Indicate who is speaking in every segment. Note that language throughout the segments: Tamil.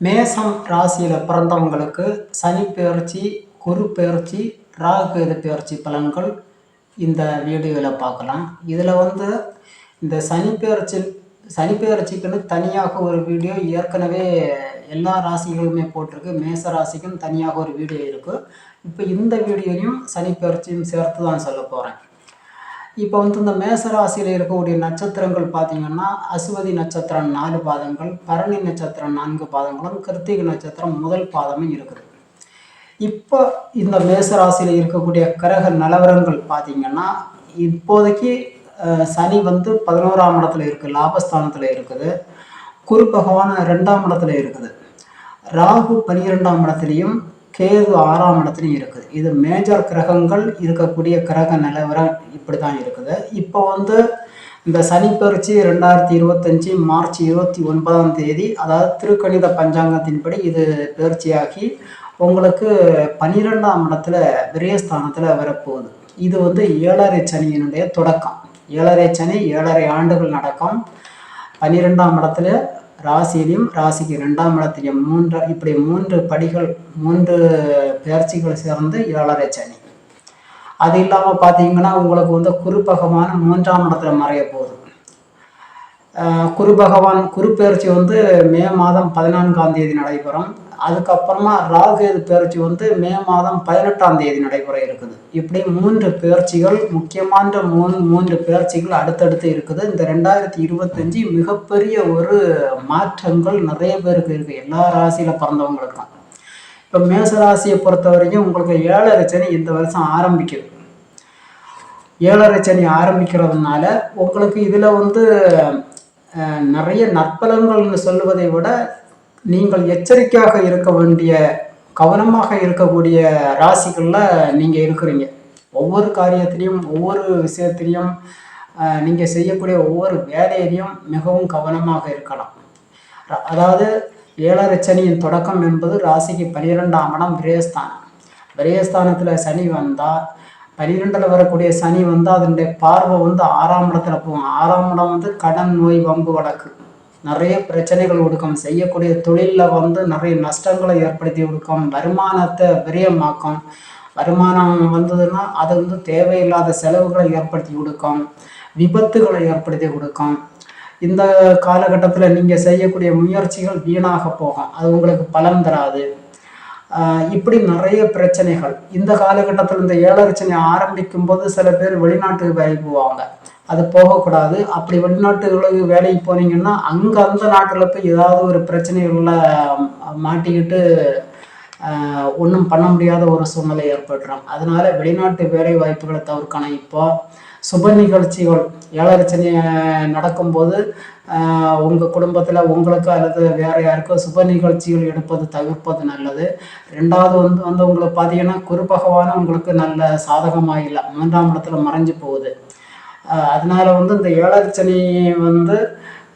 Speaker 1: மேசம் ராசியில் பிறந்தவங்களுக்கு சனி பெயர்ச்சி குரு பெயர்ச்சி ராகுகேது பெயர்ச்சி பலன்கள் இந்த வீடியோவில் பார்க்கலாம். இதில் வந்து இந்த சனி பெயர்ச்சி சனி பெயர்ச்சிக்குன்னு தனியாக ஒரு வீடியோ ஏற்கனவே எல்லா ராசிகளுமே போட்டிருக்கு. மேச ராசிக்கும் தனியாக ஒரு வீடியோ இருக்குது இப்போ இந்த வீடியோலையும் சனி பெயர்ச்சியும் சேர்த்து தான் சொல்ல போகிறேன் இப்போ வந்து இந்த மேசராசியில் இருக்கக்கூடிய நட்சத்திரங்கள் பார்த்தீங்கன்னா அசுவதி நட்சத்திரம் நாலு பாதங்கள் பரணி நட்சத்திரம் நான்கு பாதங்களும் கிருத்திகை நட்சத்திரம் முதல் பாதமும் இருக்குது. இப்போ இந்த மேசராசியில் இருக்கக்கூடிய கிரக நிலவரங்கள் பார்த்தீங்கன்னா இப்போதைக்கு சனி வந்து பதினோராம் இடத்துல இருக்குது லாபஸ்தானத்தில் இருக்குது. குரு பகவான் ரெண்டாம் இடத்துல இருக்குது. ராகு பனிரெண்டாம் இடத்துலையும் கேது ஆறாம் இடத்துலையும் இருக்குது. இது மேஜர் கிரகங்கள் இருக்கக்கூடிய கிரக நிலவரம் இப்படி தான் இருக்குது. இப்போ வந்து இந்த சனி பயிற்சி ரெண்டாயிரத்தி இருபத்தஞ்சி மார்ச் இருபத்தி ஒன்பதாம் தேதி அதாவது திருக்கணித பஞ்சாங்கத்தின்படி இது பயிற்சியாகி உங்களுக்கு பன்னிரெண்டாம் இடத்துல விரயஸ்தானத்தில் வரப்போகுது. இது வந்து ஏழரை சனியினுடைய தொடக்கம். ஏழரை சனி ஏழரை ஆண்டுகள் நடக்கும். பன்னிரெண்டாம் இடத்துல ராசியிலையும் ராசிக்கு ரெண்டாம் இடத்துலையும் மூன்று இப்படி மூன்று படிகள் மூன்று பயிற்சிகள் சேர்ந்து ஏழரை சனி. அது இல்லாமல் பார்த்தீங்கன்னா உங்களுக்கு வந்து குரு பகவான் மூன்றாம் இடத்துல மறைய போகுது. குரு பகவான் குரு பயிற்சி வந்து மே மாதம் பதினான்காம் தேதி நடைபெறும். அதுக்கப்புறமா ராகுகேது பயிற்சி வந்து மே மாதம் பதினெட்டாம் தேதி நடைபெற இருக்குது. இப்படி மூன்று பயிற்சிகள் முக்கியமான மூணு மூன்று பயிற்சிகள் அடுத்தடுத்து இருக்குது. இந்த ரெண்டாயிரத்தி இருபத்தஞ்சி மிகப்பெரிய ஒரு மாற்றங்கள் நிறைய பேருக்கு இருக்குது எல்லா ராசியில் பிறந்தவங்களுக்கும் இப்போ மேச ராசியை பொறுத்த வரைக்கும் உங்களுக்கு ஏழரை சனி இந்த வருஷம் ஆரம்பிக்குது. ஏழரை சனி ஆரம்பிக்கிறதுனால உங்களுக்கு இதில் வந்து நிறைய நற்பலங்கள்னு சொல்லுவதை விட நீங்கள் எச்சரிக்கையாக இருக்க வேண்டிய கவனமாக இருக்கக்கூடிய ராசிகளில் நீங்கள் இருக்கிறீங்க. ஒவ்வொரு காரியத்திலையும் ஒவ்வொரு விஷயத்திலையும் நீங்கள் செய்யக்கூடிய ஒவ்வொரு வேலையிலையும் மிகவும் கவனமாக இருக்கலாம். ர- அதாவது ஏழரச்சனியின் தொடக்கம் என்பது ராசிக்கு பனிரெண்டாம் இடம் விரயஸ்தானம். விரயஸ்தானத்தில் சனி வந்தால் பனிரெண்டில் வரக்கூடிய சனி வந்து அதனுடைய பார்வை வந்து ஆறாம் இடத்துல போகும். ஆறாம் இடம் வந்து கடன் நோய் வம்பு வழக்கு. நிறைய பிரச்சனைகள் கொடுக்கும் செய்யக்கூடிய தொழிலில் வந்து நிறைய நஷ்டங்களை ஏற்படுத்தி கொடுக்கும் வருமானத்தை விரயமாக்கும். வருமானம் வந்ததுன்னா அது வந்து தேவையில்லாத செலவுகளை ஏற்படுத்தி கொடுக்கும் விபத்துகளை ஏற்படுத்தி கொடுக்கும் இந்த காலகட்டத்தில் நீங்கள் செய்யக்கூடிய முயற்சிகள் வீணாக போகும். அது உங்களுக்கு பலன் தராது. ஆஹ் இப்படி நிறைய பிரச்சனைகள். இந்த காலகட்டத்தில் இந்த ஏழரச்சனை ஆரம்பிக்கும் போது சில பேர் வெளிநாட்டுக்கு வேலைக்கு போவாங்க. அது போகக்கூடாது. அப்படி வெளிநாட்டுகளுக்கு வேலைக்கு போனீங்கன்னா அங்கே அந்த நாட்டில் போய் ஏதாவது ஒரு பிரச்சனைகளில் மாட்டிக்கிட்டு ஒன்றும் பண்ண முடியாத ஒரு சூழ்நிலை ஏற்பட்டுரும். அதனால வெளிநாட்டு வேலை வாய்ப்புகளை தவிர்க்கணும். இப்போ சுப நிகழ்ச்சிகள் ஏழரச்சனை நடக்கும்போது உங்கள் குடும்பத்தில் உங்களுக்கு அல்லது வேறு யாருக்கோ சுப நிகழ்ச்சிகள் எடுப்பது தவிர்ப்பது நல்லது. ரெண்டாவது வந்து வந்து உங்களுக்கு பார்த்தீங்கன்னா குரு பகவானும் உங்களுக்கு நல்ல சாதகமாக இல்லை மூன்றாம் இடத்துல மறைஞ்சு போகுது. அதனால் வந்து இந்த ஏழரை சனி வந்து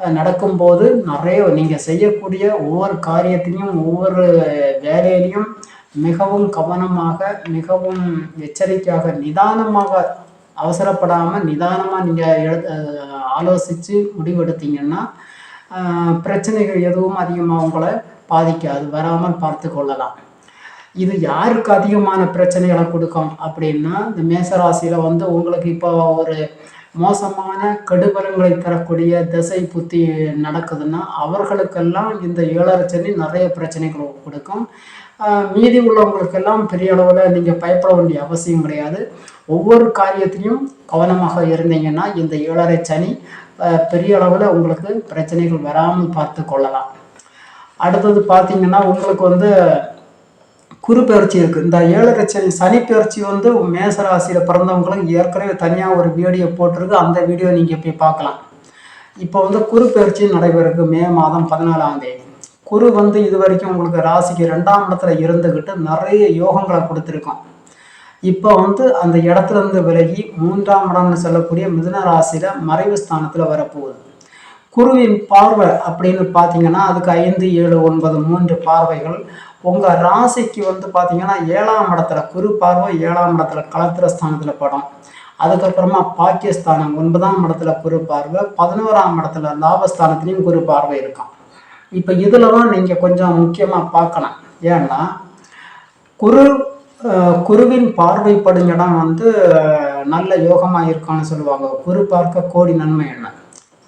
Speaker 1: நடக்கும்போது நிறைய நீங்கள் செய்யக்கூடிய ஒவ்வொரு காரியத்திலையும் ஒவ்வொரு வேலையிலையும் மிகவும் கவனமாக மிகவும் எச்சரிக்கையாக நிதானமாக அவசரப்படாமல் நிதானமாக நீங்கள் ஆலோசித்து முடிவெடுத்தீங்கன்னா பிரச்சனைகள் எதுவும் அதிகமாக உங்களை பாதிக்காது வராமல் பார்த்து கொள்ளலாம். இது யாருக்கு அதிகமான பிரச்சனைகளை கொடுக்கும் அப்படின்னா இந்த மேசராசியில் வந்து உங்களுக்கு இப்போ ஒரு மோசமான கெடுபலங்களை தரக்கூடிய திசை புத்தி நடக்குதுன்னா அவர்களுக்கெல்லாம் இந்த ஏழரை சனி நிறைய பிரச்சனைகள் கொடுக்கும். மீதி உள்ளவங்களுக்கெல்லாம் பெரிய அளவில் நீங்கள் பயப்பட வேண்டிய அவசியம் கிடையாது. ஒவ்வொரு காரியத்திலையும் கவனமாக இருந்தீங்கன்னா இந்த ஏழரை சனி பெரிய அளவில் உங்களுக்கு பிரச்சனைகள் வராமல் பார்த்து கொள்ளலாம். அடுத்தது பார்த்தீங்கன்னா உங்களுக்கு வந்து குரு பயிற்சி இருக்குது இந்த ஏழரை சனி சனி பயிற்சி வந்து மேசராசியில் பிறந்தவங்களுக்கு ஏற்கனவே தனியாக ஒரு வீடியோ போட்டிருக்கு. அந்த வீடியோ நீங்கள் போய் பார்க்கலாம். இப்போ வந்து குரு பயிற்சி நடைபெறுக்கு மே மாதம் பதினாலாம் தேதி. குரு வந்து இது வரைக்கும் உங்களுக்கு ராசிக்கு ரெண்டாம் இடத்துல இருந்துக்கிட்டு நிறைய யோகங்களை கொடுத்துருக்கோம் இப்போ வந்து அந்த இடத்துல இருந்து விலகி மூன்றாம் இடம்னு சொல்லக்கூடிய மிதுன ராசியில் மறைவு ஸ்தானத்தில் வரப்போகுது. குருவின் பார்வை அப்படின்னு பார்த்தீங்கன்னா அதுக்கு ஐந்து ஏழு ஒன்பது மூன்று பார்வைகள். உங்கள் ராசிக்கு வந்து பார்த்தீங்கன்னா ஏழாம் இடத்துல குரு பார்வை ஏழாம் இடத்துல களத்திர ஸ்தானத்தில் படம். அதுக்கப்புறமா பாகிஸ்தானம் ஒன்பதாம் இடத்துல குரு பார்வை பதினோராம் இடத்துல லாபஸ்தானத்துலேயும் குரு பார்வை இருக்கும். இப்போ இதில் தான் நீங்கள் கொஞ்சம் முக்கியமாக பார்க்கலாம். ஏன்னா குரு குருவின் பார்வைப்படும் இடம் வந்து நல்ல யோகமாக இருக்கான்னு சொல்லுவாங்க. குரு பார்க்க கோடி நன்மை என்ன?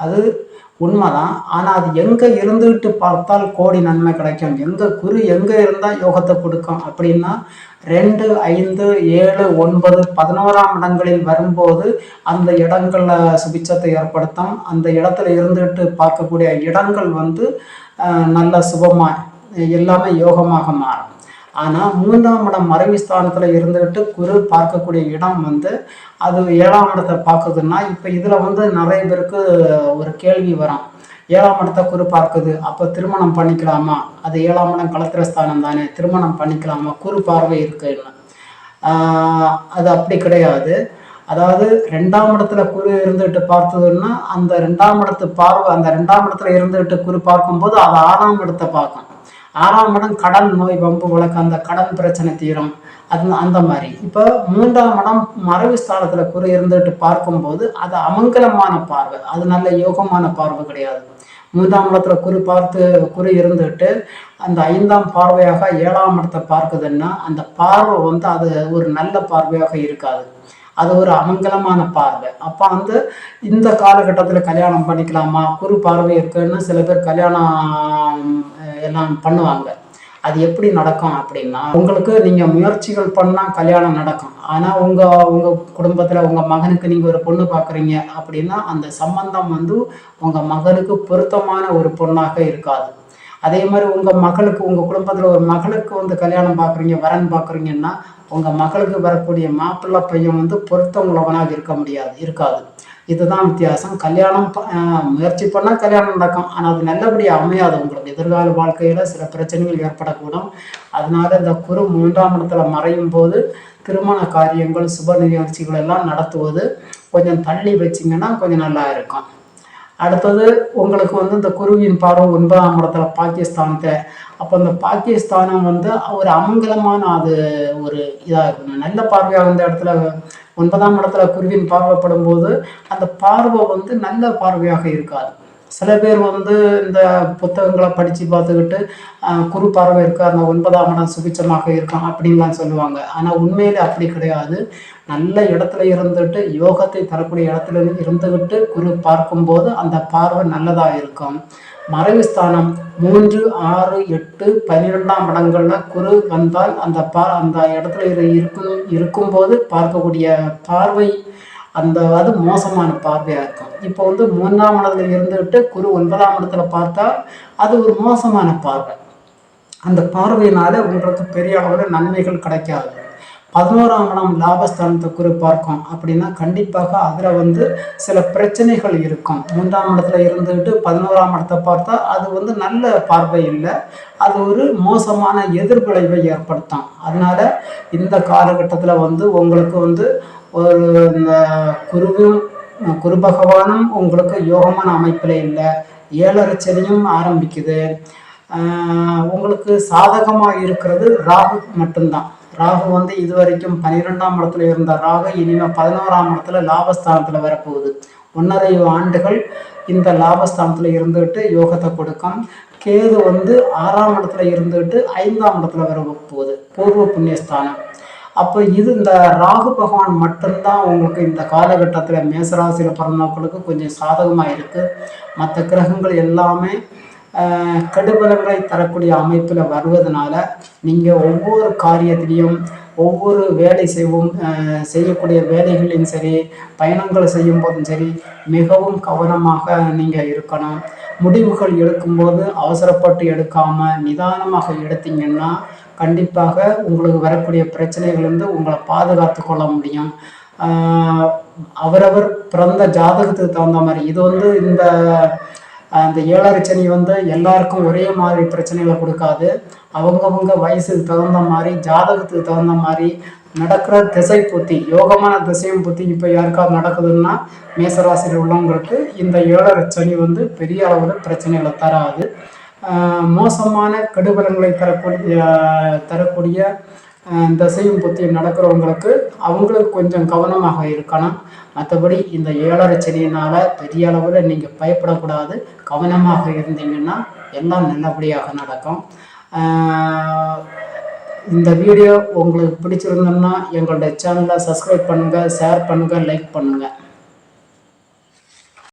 Speaker 1: அது உண்மைதான். ஆனால் அது எங்கே இருந்துகிட்டு பார்த்தால் கோடி நன்மை கிடைக்கும். எங்கே குரு எங்கே இருந்தால் யோகத்தை கொடுக்கும்? அப்படின்னா ரெண்டு ஐந்து ஏழு ஒன்பது பதினோராம் இடங்களில் வரும்போது அந்த இடங்களில் சுபிச்சத்தை ஏற்படுத்தும். அந்த இடத்துல இருந்துகிட்டு பார்க்கக்கூடிய இடங்கள் வந்து நல்ல சுபமாக எல்லாமே யோகமாக மாறும். ஆனால் மூன்றாம் இடம் மறைவு ஸ்தானத்தில் இருந்துக்கிட்டு குரு பார்க்கக்கூடிய இடம் வந்து அது ஏழாம் இடத்தை பார்க்குதுன்னா இப்போ இதில் வந்து நிறைய பேருக்கு ஒரு கேள்வி வரும். ஏழாம் இடத்தை குரு பார்க்குது அப்போ திருமணம் பண்ணிக்கலாமா? அது ஏழாம் இடம் கலத்திர ஸ்தானம் தானே திருமணம் பண்ணிக்கலாமா? குரு பார்வை இருக்குன்னு அது அப்படி கிடையாது. அதாவது ரெண்டாம் இடத்துல குரு இருந்துகிட்டு பார்த்ததுன்னா அந்த ரெண்டாம் இடத்து பார்வை அந்த ரெண்டாம் இடத்துல இருந்துகிட்டு குரு பார்க்கும்போது அது ஆறாம் இடத்தை பார்க்கும். ஆறாம் இடம் கடன் நோய் வம்பு வழக்கு அந்த கடன் பிரச்சனை தீரும். அது அந்த மாதிரி. இப்போ மூன்றாம் இடம் மறைவு ஸ்தானத்தில் குரு இருந்துகிட்டு பார்க்கும்போது அது அமங்கலமான பார்வை. அது நல்ல யோகமான பார்வை கிடையாது. மூன்றாம் இடத்துல குரு பார்த்து குரு இருந்துட்டு அந்த ஐந்தாம் பார்வையாக ஏழாம் இடத்தை பார்க்குதுன்னா அந்த பார்வை வந்து அது ஒரு நல்ல பார்வையாக இருக்காது. அது ஒரு அமங்கலமான பார்வை. அப்போ வந்து இந்த காலகட்டத்தில் கல்யாணம் பண்ணிக்கலாமா? குரு பார்வை இருக்குன்னு சில பேர் கல்யாணம் இதெல்லாம் எல்லாம் பண்ணுவாங்க. அது எப்படி நடக்கும் அப்படின்னா உங்களுக்கு நீங்கள் முயற்சிகள் பண்ணால் கல்யாணம் நடக்கும். ஆனால் உங்கள் உங்கள் குடும்பத்தில் உங்கள் மகனுக்கு நீங்கள் ஒரு பொண்ணு பார்க்குறீங்க அப்படின்னா அந்த சம்பந்தம் வந்து உங்கள் மகனுக்கு பொருத்தமான ஒரு பொண்ணாக இருக்காது. அதே மாதிரி உங்கள் மகளுக்கு உங்கள் குடும்பத்தில் ஒரு மகளுக்கு வந்து கல்யாணம் பார்க்குறீங்க வரன் பார்க்குறீங்கன்னா உங்கள் மகளுக்கு வரக்கூடிய மாப்பிள்ளை பையன் வந்து பொருத்தமுள்ளவனாக இருக்க முடியாது இருக்காது. இதுதான் வித்தியாசம். கல்யாணம் முயற்சி பண்ணால் கல்யாணம் நடக்கும். ஆனால் அது நல்லபடியாக அமையாது. உங்களுக்கு எதிர்கால வாழ்க்கையில் சில பிரச்சனைகள் ஏற்படக்கூடும். அதனால இந்த குரு மூன்றாம் இடத்துல மறையும் போது திருமண காரியங்கள் சுப நிகழ்ச்சிகள் எல்லாம் நடத்துவது கொஞ்சம் தள்ளி வச்சிங்கன்னா கொஞ்சம் நல்லா இருக்கும். அடுத்தது உங்களுக்கு வந்து இந்த குருவின் பார்வை ஒன்பதாம் இடத்துல பாகிஸ்தானத்தை அப்போ அந்த பாகிஸ்தானம் வந்து ஒரு அமங்கலமான அது ஒரு இதாக இருக்கணும். நல்ல பார்வையாக அந்த இடத்துல ஒன்பதாம் இடத்துல குருவின் பார்வைப்படும் போது அந்த பார்வை வந்து நல்ல பார்வையாக இருக்காது. சில பேர் வந்து இந்த புத்தகங்களை படித்து பார்த்துக்கிட்டு குறு குரு பார்வை இருக்கா அந்த ஒன்பதாம் இடம் சுபிச்சமாக இருக்கும் அப்படின்லாம் சொல்லுவாங்க. ஆனால் உண்மையில் அப்படி கிடையாது. நல்ல இடத்துல இருந்துட்டு யோகத்தை தரக்கூடிய இடத்துல இருந்துக்கிட்டு குரு பார்க்கும்போது அந்த பார்வை நல்லதாக இருக்கும். மறைவு ஸ்தானம் மூன்று ஆறு எட்டு பன்னிரெண்டாம் இடங்கள்ல குரு வந்தால் அந்த பா அந்த இடத்துல இரு- இருக்கும் இருக்கும்போது பார்க்கக்கூடிய பார்வை அந்த அது மோசமான பார்வையாக இருக்கும். இப்போ வந்து மூன்றாம் இடத்துல இருந்துக்கிட்டு குரு ஒன்பதாம் இடத்துல பார்த்தா அது ஒரு மோசமான பார்வை. அந்த பார்வையினால உங்களுக்கு பெரிய அளவில் நன்மைகள் கிடைக்காது. பதினோராம் இடம் லாபஸ்தானத்தை குரு பார்க்கும் அப்படின்னா கண்டிப்பாக அதில் வந்து சில பிரச்சனைகள் இருக்கும். மூன்றாம் இடத்துல இருந்துக்கிட்டு பதினோராம் இடத்தை பார்த்தா அது வந்து நல்ல பார்வை இல்லை. அது ஒரு மோசமான எதிர்விளைவை ஏற்படுத்தும். அதனால இந்த காலகட்டத்தில் வந்து உங்களுக்கு வந்து ஒரு இந்த குருவும் குரு பகவானும் உங்களுக்கு யோகமான அமைப்பில் இல்லை. ஏழரை சனியும் ஆரம்பிக்குது உங்களுக்கு சாதகமாக இருக்கிறது ராகு மட்டும்தான். ராகு வந்து இது வரைக்கும் பன்னிரெண்டாம் இடத்துல இருந்த ராகு இனிமேல் பதினோராம் இடத்துல லாபஸ்தானத்தில் வரப்போகுது. ஒன்றரை ஆண்டுகள் இந்த லாபஸ்தானத்தில் இருந்துகிட்டு யோகத்தை கொடுக்கும். கேது வந்து ஆறாம் இடத்துல இருந்துகிட்டு ஐந்தாம் இடத்துல வர போகுது பூர்வ புண்ணியஸ்தானம். அப்போ இது இந்த ராகு பகவான் மட்டும்தான் உங்களுக்கு இந்த காலகட்டத்தில் மேசராசியில் பிறந்தவங்களுக்கு கொஞ்சம் சாதகமாக இருக்குது மற்ற கிரகங்கள் எல்லாமே ஆஹ், கெடுபலங்களை தரக்கூடிய அமைப்பில் வருவதனால நீங்கள் ஒவ்வொரு காரியத்திலையும் ஒவ்வொரு வேலை செய்வோம் செய்யக்கூடிய வேலைகளையும் சரி பயணங்கள் செய்யும் போதும் சரி மிகவும் கவனமாக நீங்கள் இருக்கணும். முடிவுகள் எடுக்கும்போது அவசரப்பட்டு எடுக்காமல் நிதானமாக எடுத்தீங்கன்னா கண்டிப்பாக உங்களுக்கு வரக்கூடிய பிரச்சனைகள்லேருந்து உங்களை பாதுகாத்து கொள்ள முடியும். அவரவர் பிறந்த ஜாதகத்துக்கு தகுந்த மாதிரி. இது வந்து இந்த அந்த ஏழரை சனி வந்து எல்லாருக்கும் ஒரே மாதிரி பிரச்சனைகளை கொடுக்காது. அவங்கவுங்க வயசுக்கு தகுந்த மாதிரி ஜாதகத்துக்கு தகுந்த மாதிரி நடக்கிற திசை புத்தி யோகமான திசையும் புத்தி இப்போ யாருக்காவது நடக்குதுன்னா மேசராசியில் உள்ளவங்களுக்கு இந்த ஏழரை சனி வந்து பெரிய அளவில் பிரச்சனைகளை தராது. மோசமான கெடுபலங்களை தரக்கூடிய தரக்கூடிய தசையும் புத்தியும் நடக்கிறவங்களுக்கு அவங்களுக்கு கொஞ்சம் கவனமாக இருக்கணும். மற்றபடி இந்த ஏழரை செடியினால் பெரிய அளவில் நீங்கள் பயப்படக்கூடாது. கவனமாக இருந்தீங்கன்னா எல்லாம் நல்லபடியாக நடக்கும். இந்த வீடியோ உங்களுக்கு பிடிச்சிருந்தோம்னா எங்களுடைய சேனலை சப்ஸ்கிரைப் பண்ணுங்கள் ஷேர் பண்ணுங்கள் லைக் பண்ணுங்கள்